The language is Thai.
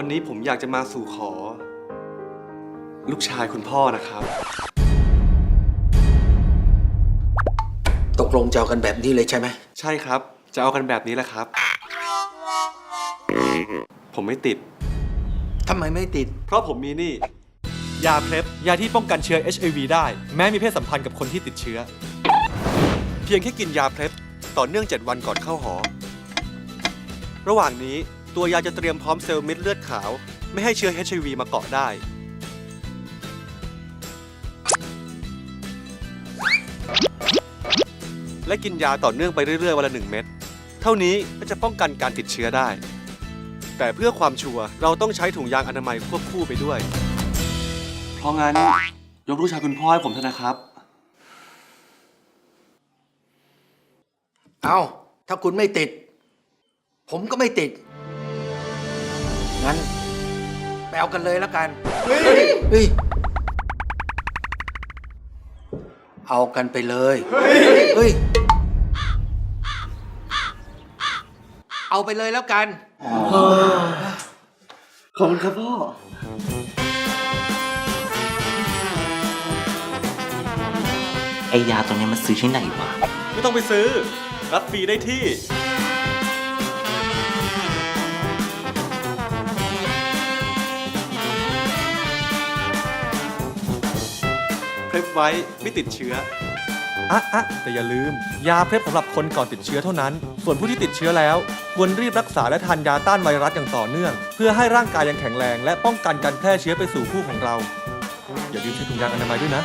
วันนี้ผมอยากจะมาสู่ขอ ลูกชายคุณพ่อนะครับ ตกลงจะเอากันแบบนี้เลยใช่ไหม ใช่ครับ จะเอากันแบบนี้แหละครับ ผมไม่ติด ทำไมไม่ติด เพราะผมมีหนี่ ยาเพล็บยาที่ป้องกันเชื้อ HIV ได้ แม้มีเพศสัมพันธ์กับคนที่ติดเชื้อ เพียงแค่กินยาเพล็บต่อเนื่อง 7 วันก่อนเข้าหอ ระหว่างนี้ ตัวยาจะเตรียมพร้อมเซลล์เม็ดเลือดขาว ไม่ให้เชื้อ HIV มาเกาะได้ และกินยาต่อเนื่องไปเรื่อยๆวันละหนึ่งเม็ดเท่านี้ก็จะป้องกันการติดเชื้อได้ แต่เพื่อความชัวร์เราต้องใช้ถุงยางอนามัยควบคู่ไปด้วย เพราะงั้นยกลูกชายคุณพ่อให้ผมเถอะนะครับ เอาถ้าคุณไม่ติด ผมก็ไม่ติด งั้นไปเอากันเลยแล้วกัน เฮ้ย เอากันไปเลย เฮ้ย เอาไปเลยแล้วกัน ขอบคุณครับพ่อ ไอยาตัวเนี้ยมันซื้อที่ไหนวะ ไม่ต้องไปซื้อ รับฟรีได้ที่ พล็บไว้ไม่ติดเชื้ออะอะแต่อย่าลืม ยาเพล็บสำหรับคนก่อนติดเชื้อเท่านั้น ส่วนผู้ที่ติดเชื้อแล้ว ควรรีบรักษาและทานยาต้านไวรัสอย่างต่อเนื่อง เพื่อให้ร่างกายยังแข็งแรง และป้องกันการแพร่เชื้อไปสู่ผู้ของเรา อย่าลืมใช้ถุงยางอนามัยด้วยนะ